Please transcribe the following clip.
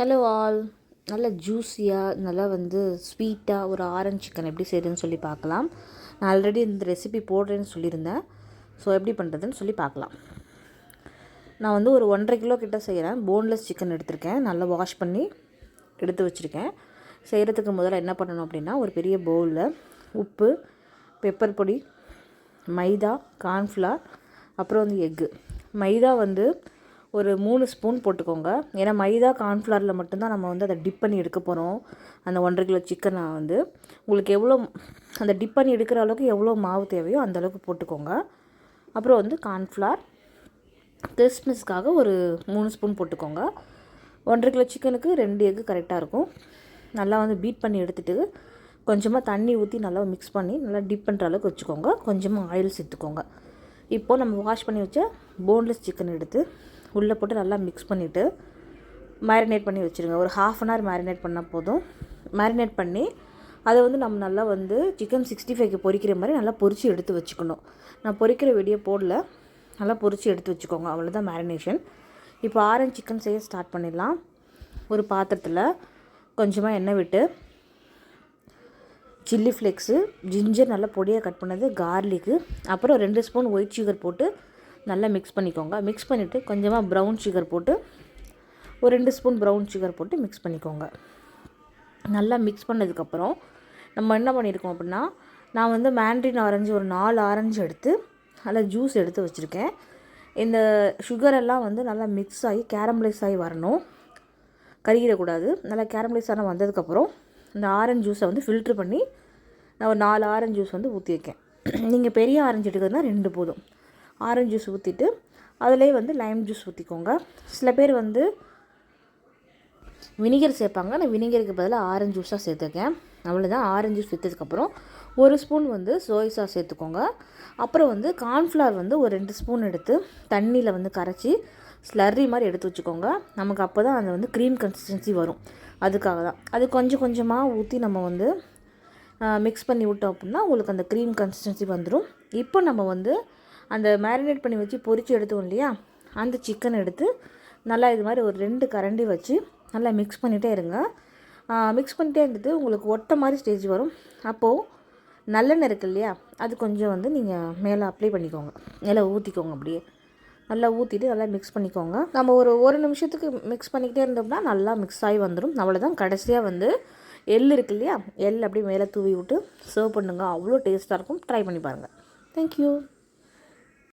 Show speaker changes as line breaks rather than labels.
Hello all நல்லா ஜூஸியாக நல்லா வந்து ஸ்வீட்டாக ஒரு ஆரஞ்சு சிக்கன் எப்படி செய்யுதுன்னு சொல்லி பார்க்கலாம். நான் ஆல்ரெடி இந்த ரெசிபி போடுறேன்னு சொல்லியிருந்தேன். ஸோ எப்படி பண்ணுறதுன்னு சொல்லி பார்க்கலாம். நான் வந்து ஒரு ஒன்றரை கிலோ கிட்ட செய்கிறேன் போன்லெஸ் சிக்கன் எடுத்திருக்கேன். நல்லா வாஷ் பண்ணி எடுத்து வச்சுருக்கேன். செய்கிறதுக்கு முதல்ல என்ன பண்ணணும் அப்படின்னா ஒரு பெரிய பவுலில் உப்பு பெப்பர் பொடி மைதா கார்ன்ஃப்ளார் அப்புறம் வந்து எக்கு மைதா வந்து ஒரு மூணு ஸ்பூன் போட்டுக்கோங்க. ஏன்னா மைதா கார்ன்ஃப்ளவரில் மட்டும்தான் நம்ம வந்து அதை டிப் பண்ணி எடுக்க போகிறோம் அந்த ஒன்றரை கிலோ சிக்கனை வந்து. உங்களுக்கு எவ்வளோ அந்த டிப் பண்ணி எடுக்கிற அளவுக்கு எவ்வளோ மாவு தேவையோ அந்த அளவுக்கு போட்டுக்கோங்க. அப்புறம் வந்து கார்ன்ஃப்ளவர். கிறிஸ்மஸ்க்காக ஒரு மூணு ஸ்பூன் போட்டுக்கோங்க. ஒன்றரை கிலோ சிக்கனுக்கு ரெண்டு எக்கு கரெக்டாக இருக்கும். நல்லா வந்து பீட் பண்ணி எடுத்துகிட்டு கொஞ்சமாக தண்ணி ஊற்றி நல்லா மிக்ஸ் பண்ணி நல்லா டிப் பண்ணுற அளவுக்கு வச்சுக்கோங்க. கொஞ்சமாக ஆயில் சேர்த்துக்கோங்க. இப்போது நம்ம வாஷ் பண்ணி வச்ச போன்லெஸ் சிக்கன் எடுத்து உள்ளே போட்டு நல்லா மிக்ஸ் பண்ணிவிட்டு மேரினேட் பண்ணி வச்சுருங்க. ஒரு ஹாஃப் அன் ஹவர் மேரினேட் பண்ணால் போதும். மேரினேட் பண்ணி அதை வந்து நம்ம நல்லா வந்து சிக்கன் சிக்ஸ்டி ஃபைவ்க்கு பொரிக்கிற மாதிரி நல்லா பொரித்து எடுத்து வச்சுக்கணும். நான் பொரிக்கிற வெடியை போடல. நல்லா பொரித்து எடுத்து வச்சுக்கோங்க. அவ்வளோதான் மேரினேஷன் இப்போ ஆரஞ்சு சிக்கன் செய்ய ஸ்டார்ட் பண்ணிடலாம். ஒரு பாத்திரத்தில் கொஞ்சமாக எண்ணெய் விட்டு சில்லி ஃப்ளேக்ஸு ஜிஞ்சர் நல்லா பொடியாக கட் பண்ணது கார்லிக்கு அப்புறம் ரெண்டு ஸ்பூன் ஒயிட் சுகர் போட்டு நல்லா மிக்ஸ் பண்ணிக்கோங்க. மிக்ஸ் பண்ணிவிட்டு கொஞ்சமாக ப்ரௌன் சுகர் போட்டு ஒரு ரெண்டு ஸ்பூன் ப்ரௌன் சுகர் போட்டு மிக்ஸ் பண்ணிக்கோங்க. நல்லா மிக்ஸ் பண்ணதுக்கப்புறம் நம்ம என்ன பண்ணியிருக்கோம் அப்படின்னா நான் வந்து மேண்ட்ரின் ஆரஞ்சு ஒரு நாலு ஆரஞ்சு எடுத்து நல்லா ஜூஸ் எடுத்து வச்சுருக்கேன். இந்த சுகரெல்லாம் வந்து நல்லா மிக்ஸ் ஆகி கேரமலைஸ் ஆகி வரணும். கருகிடக்கூடாது. நல்லா கேரமலைஸ் ஆனால் வந்ததுக்கப்புறம் இந்த ஆரஞ்சு ஜூஸை வந்து ஃபில்ட்ரு பண்ணி நான் ஒரு நாலு ஆரஞ்சு ஜூஸ் வந்து ஊற்றி வைக்கேன் நீங்கள் பெரிய ஆரஞ்சு எடுக்கிறதுனா ரெண்டு போதும். ஆரஞ்சு ஜூஸ் ஊற்றிட்டு அதிலே வந்து லைம் ஜூஸ் ஊற்றிக்கோங்க சில பேர் வந்து வினிகர் சேர்ப்பாங்க. நான் வினிகருக்கு பதிலாக ஆரஞ்சு ஜூஸாக சேர்த்துருக்கேன். அவ்வளோதான் ஆரஞ்சு ஜூஸ் சேர்த்ததுக்கப்புறம் ஒரு ஸ்பூன் வந்து சோய் சாஸ் சேர்த்துக்கோங்க. அப்புறம் வந்து கார்ன்ஃப்ளவர் வந்து ஒரு ரெண்டு ஸ்பூன் எடுத்து தண்ணியில் வந்து கரைச்சி ஸ்லர்ரி மாதிரி எடுத்து வச்சுக்கோங்க. நமக்கு அப்போ தான் அந்த வந்து க்ரீம் கன்சிஸ்டன்சி வரும். அதுக்காக தான். அது கொஞ்சம் கொஞ்சமாக ஊற்றி நம்ம வந்து மிக்ஸ் பண்ணி விட்டோம் அப்படின்னா உங்களுக்கு அந்த க்ரீம் கன்சிஸ்டன்சி வந்துடும் இப்போ நம்ம வந்து அந்த மேரினேட் பண்ணி வச்சு பொரித்து எடுத்தோம் இல்லையா? அந்த சிக்கன் எடுத்து நல்லா இது மாதிரி ஒரு ரெண்டு கரண்டி வச்சு நல்லா மிக்ஸ் பண்ணிகிட்டே இருங்க. மிக்ஸ் பண்ணிட்டே இருந்துட்டு உங்களுக்கு ஒட்ட மாதிரி ஸ்டேஜ் வரும். அப்போது நல்லெண்ணெய் இருக்குது இல்லையா? அது கொஞ்சம் வந்து நீங்கள் மேலே அப்ளை பண்ணிக்கோங்க. மேலே ஊற்றிக்கோங்க அப்படியே. நல்லா ஊற்றிட்டு நல்லா மிக்ஸ் பண்ணிக்கோங்க. நம்ம ஒரு ஒரு நிமிஷத்துக்கு மிக்ஸ் பண்ணிக்கிட்டே இருந்தோம்னா நல்லா மிக்ஸ் ஆகி வந்துடும் அவ்வளோதான் கடைசியாக வந்து எள் இருக்கு இல்லையா? எள் அப்படியே மேலே தூவி விட்டு சர்வ் பண்ணுங்கள் அவ்வளோ டேஸ்ட்டாக இருக்கும். ட்ரை பண்ணி பாருங்கள் தேங்க்யூ